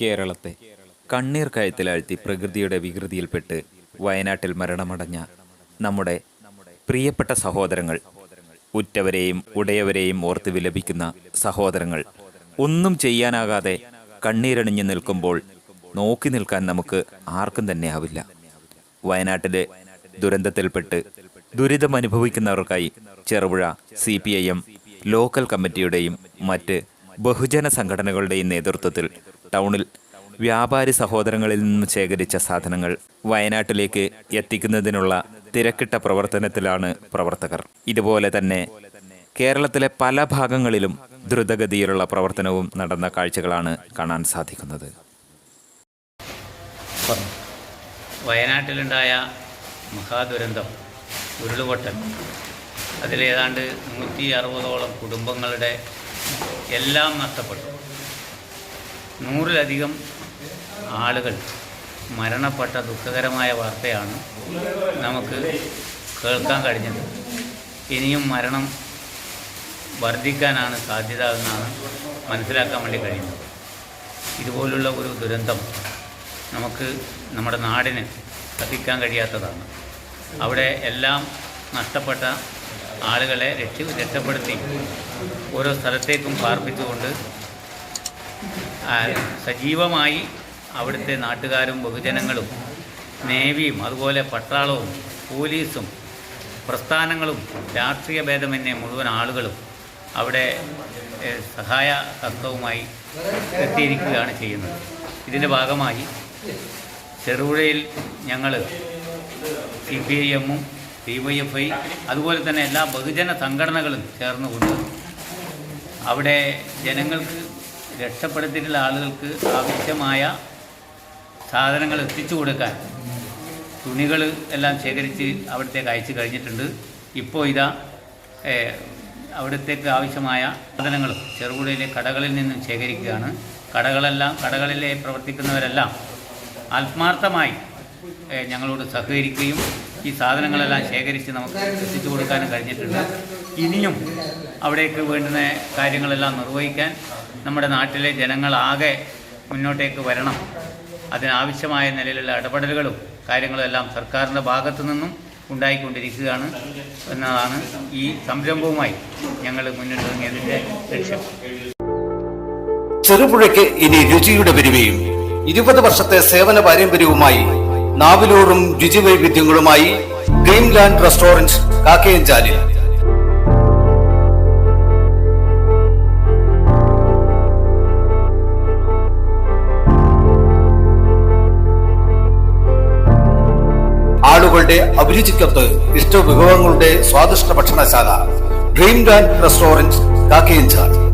കേരളത്തെ. കണ്ണീർ കയത്തിലാഴ്ത്തി പ്രകൃതിയുടെ വികൃതിയിൽപ്പെട്ട് വയനാട്ടിൽ മരണമടഞ്ഞ നമ്മുടെ പ്രിയപ്പെട്ട സഹോദരങ്ങൾ ഉറ്റവരെയും ഉടയവരെയും ഓർത്ത് വിലപിക്കുന്ന സഹോദരങ്ങൾ ഒന്നും ചെയ്യാനാകാതെ കണ്ണീരണിഞ്ഞു നിൽക്കുമ്പോൾ നോക്കി നിൽക്കാൻ നമുക്ക് ആർക്കും തന്നെ ആവില്ല വയനാട്ടിലെ ദുരന്തത്തിൽപ്പെട്ട് ദുരിതമനുഭവിക്കുന്നവർക്കായി Cherupuzha C P I M local കമ്മിറ്റിയുടെയും മറ്റ് ബഹുജന സംഘടനകളുടെയും നേതൃത്വത്തിൽ ടൗണിൽ വ്യാപാരി സഹോദരങ്ങളിൽ നിന്ന് ശേഖരിച്ച സാധനങ്ങൾ വയനാട്ടിലേക്ക് എത്തിക്കുന്നതിനുള്ള തിരക്കിട്ട പ്രവർത്തനത്തിലാണ് പ്രവർത്തകർ. ഇതുപോലെ തന്നെ കേരളത്തിലെ പല ഭാഗങ്ങളിലും ദ്രുതഗതിയിലുള്ള പ്രവർത്തനവും നടന്ന കാഴ്ചകളാണ് കാണാൻ സാധിക്കുന്നത്. വയനാട്ടിലുണ്ടായ മഹാദുരന്തം ഉരുളുപൊട്ടൽ അതിലേതാണ്ട് നൂറ്റി അറുപതോളം കുടുംബങ്ങളുടെ എല്ലാം നഷ്ടപ്പെട്ടു. നൂറിലധികം ആളുകൾ മരണപ്പെട്ട ദുഃഖകരമായ വാർത്തയാണ് നമുക്ക് കേൾക്കാൻ കഴിഞ്ഞത്. ഇനിയും മരണം വർദ്ധിക്കാനാണ് സാധ്യത എന്നാണ് മനസ്സിലാക്കാൻ വേണ്ടി കഴിയുന്നത്. ഇതുപോലുള്ള ഒരു ദുരന്തം നമുക്ക് നമ്മുടെ നാടിന് കത്തിക്കാൻ കഴിയാത്തതാണ്. അവിടെ എല്ലാം നഷ്ടപ്പെട്ട ആളുകളെ രക്ഷ രക്ഷപ്പെടുത്തി ഓരോ സ്ഥലത്തേക്കും പാർപ്പിച്ചുകൊണ്ട് സജീവമായി അവിടുത്തെ നാട്ടുകാരും ബഹുജനങ്ങളും നേവിയും അതുപോലെ പട്ടാളവും പോലീസും പ്രസ്ഥാനങ്ങളും രാഷ്ട്രീയ ഭേദമന്യേ മുഴുവൻ ആളുകളും അവിടെ സഹായ തത്വവുമായി എത്തിയിരിക്കുകയാണ് ചെയ്യുന്നത്. ഇതിന്റെ ഭാഗമായി ചെറുപുഴയിൽ ഞങ്ങൾ സി പി ഐ എമ്മും ഡി വൈ എഫ് ഐ അതുപോലെ തന്നെ എല്ലാ ബഹുജന സംഘടനകളും ചേർന്നുകൊണ്ട് അവിടെ ജനങ്ങൾക്ക് രക്ഷപ്പെടുത്തിയിട്ടുള്ള ആളുകൾക്ക് ആവശ്യമായ സാധനങ്ങൾ എത്തിച്ചു കൊടുക്കാൻ തുണികൾ എല്ലാം ശേഖരിച്ച് അവിടത്തേക്ക് അയച്ചു കഴിഞ്ഞിട്ടുണ്ട്. ഇപ്പോൾ ഇതാ അവിടത്തേക്ക് ആവശ്യമായ സാധനങ്ങളും ചെറുപുഴയിലെ കടകളിൽ നിന്നും ശേഖരിക്കുകയാണ്. കടകളെല്ലാം കടകളിലെ പ്രവർത്തിക്കുന്നവരെല്ലാം ആത്മാർത്ഥമായി ഞങ്ങളോട് സഹകരിക്കുകയും ഈ സാധനങ്ങളെല്ലാം ശേഖരിച്ച് നമുക്ക് എത്തിച്ചു കൊടുക്കാനും കഴിഞ്ഞിട്ടുണ്ട്. ഇനിയും അവിടേക്ക് വേണ്ടുന്ന കാര്യങ്ങളെല്ലാം നിർവഹിക്കാൻ നമ്മുടെ നാട്ടിലെ ജനങ്ങളാകെ മുന്നോട്ടേക്ക് വരണം. അതിനാവശ്യമായ നിലയിലുള്ള ഇടപെടലുകളും കാര്യങ്ങളെല്ലാം സർക്കാരിന്റെ ഭാഗത്തു നിന്നും ഉണ്ടായിക്കൊണ്ടിരിക്കുകയാണ് എന്നതാണ് ഈ സംരംഭവുമായി ഞങ്ങൾ മുന്നോട്ട് ഇറങ്ങിയതിന്റെ ലക്ഷ്യം. ചെറുപുഴയ്ക്ക് ഇനി രുചിയുടെ പെരുമയും ഇരുപത് വർഷത്തെ സേവന പാരമ്പര്യവുമായി നാവിലൂറും രുചിവൈവിധ്യങ്ങളുമായി ഡ്രീംലാൻഡ് റെസ്റ്റോറന്റ് കാക്കയഞ്ചാലിൽ. ആളുകളുടെ അഭിരുചിക്കൊത്ത് ഇഷ്ടവിഭവങ്ങളുടെ സ്വാദിഷ്ട ഭക്ഷണശാല ഡ്രീംലാൻഡ് റെസ്റ്റോറന്റ് കാക്കയഞ്ചാൽ